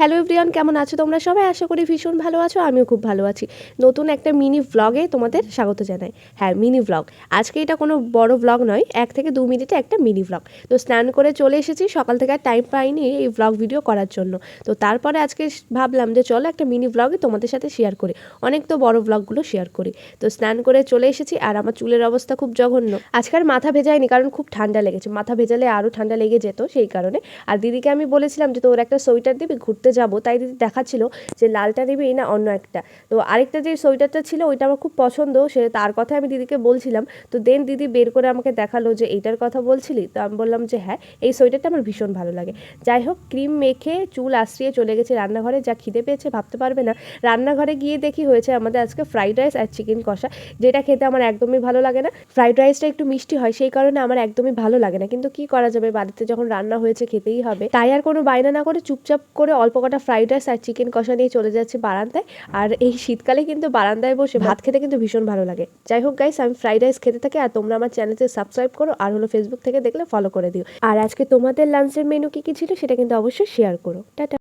Hello everyone কেমন আছো তোমরা সবাই? আশা করি ভীষণ ভালো আছো, আমিও খুব ভালো আছি। নতুন একটা মিনি ভ্লগে তোমাদের স্বাগত জানাই। হ্যাঁ মিনি ভ্লগ আজকে এটা কোনো বড় ভ্লগ নয়, এক থেকে দু মিনিটে একটা মিনি ভ্লগ তো স্নান করে চলে এসেছি, সকাল থেকে আর টাইম পাইনি এই ভ্লগ ভিডিও করার জন্য। তো তারপরে আজকে ভাবলাম যে চলো একটা মিনি ভ্লগে তোমাদের সাথে শেয়ার করি। অনেক তো বড় ভ্লগগুলো শেয়ার করি। তো স্নান করে চলে এসেছি আর আমার চুলের অবস্থা খুব জঘন্য। আজকাল মাথা ভেজায়নি, কারণ খুব ঠান্ডা লেগেছে। মাথা ভেজালে আরও ঠান্ডা লেগে যেত সেই কারণে। আর দিদিকে আমি বলেছিলাম যে তোর একটা সোয়েটার দিবি, ঘুরতে যাব, তাই দিদি দেখাচ্ছিল যে লালটা নিবি না অন্য একটা। তো আরেকটা যে সোয়েটারটা ছিল, ওইটা আমার খুব পছন্দ, সে তার কথা আমি দিদিকে বলছিলাম। তো দেন দিদি বের করে আমাকে দেখাল যে এইটার কথা বলছিলি, তো আমি বললাম যে হ্যাঁ এই সোয়েটারটা আমার ভীষণ ভালো লাগে। যাই হোক, ক্রিম মেখে চুল আশ্রিয়ে চলে গেছে রান্নাঘরে, যা খিদে পেয়েছে ভাবতে পারবে না। রান্নাঘরে গিয়ে দেখি হয়েছে আমাদের আজকে ফ্রাইড রাইস আর চিকেন কষা, যেটা খেতে আমার একদমই ভালো লাগে না। ফ্রাইড রাইসটা একটু মিষ্টি হয়, সেই কারণে আমার একদমই ভালো লাগে না। কিন্তু কি করা যাবে? বাড়িতে যখন রান্না হয়েছে, খেতেই হবে। তাই আর কোনো বায়না না করে চুপচাপ করে অল্প কটা ফ্রাইড রাইস আর চিকেন কষা নিয়ে চলে যাচ্ছে বারান্দায়। আর এই শীতকালে কিন্তু বারান্দায় বসে ভাত খেতে কিন্তু ভীষণ ভালো লাগে। যাই হোক গাইস আমি ফ্রাইড রাইস খেতে থাকি আর তোমরা আমার চ্যানেলকে সাবস্ক্রাইব করো আর হলো ফেসবুক থেকে দেখলে ফলো করে দিও। আর আজকে তোমাদের লাঞ্চের মেনু কি কি ছিল সেটা কিন্তু অবশ্যই শেয়ার করো। টাটা।